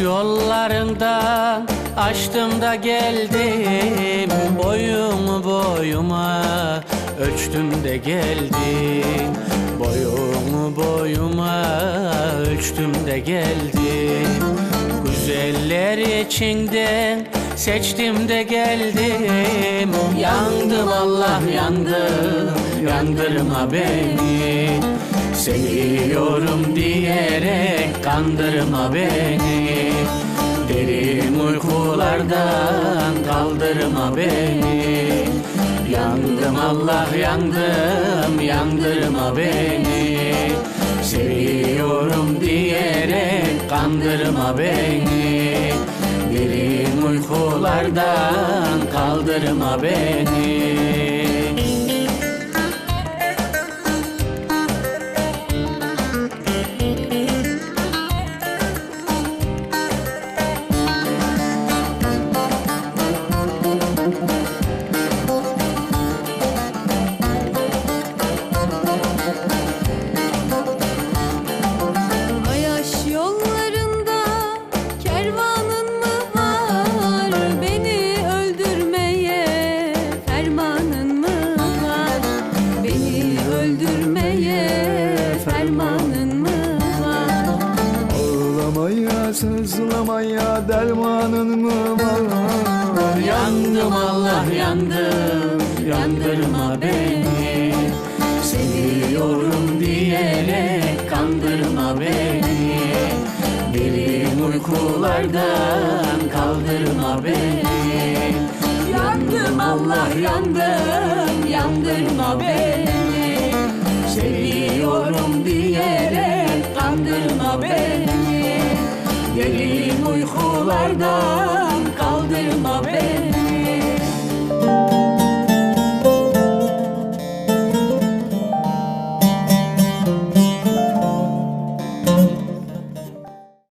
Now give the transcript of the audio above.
yollarından Açtım da geldim Boyumu boyuma. Ölçtüm de geldim Boyumu boyuma. Ölçtüm de geldim Güzeller içinden Seçtim de geldim. Yandım Allah yandım Yandırma beni. Seviyorum diyerek kandırma beni Derin uykulardan kaldırma beni. Yandım Allah yandım yandırma beni. Seviyorum diyerek kandırma beni. Derin uykulardan kaldırma beni fermanın mı var? Ağlamaya, sızlamaya dermanın mı var? Yandım Allah yandım Yandırma beni. Seviyorum diyerek Kandırma beni. Derin uykulardan Kaldırma beni. Yandım Allah yandım. Yandırma beni. Seviyorum gidiyorum diyerek kandırma beni. Derin uykulardan kaldırma beni.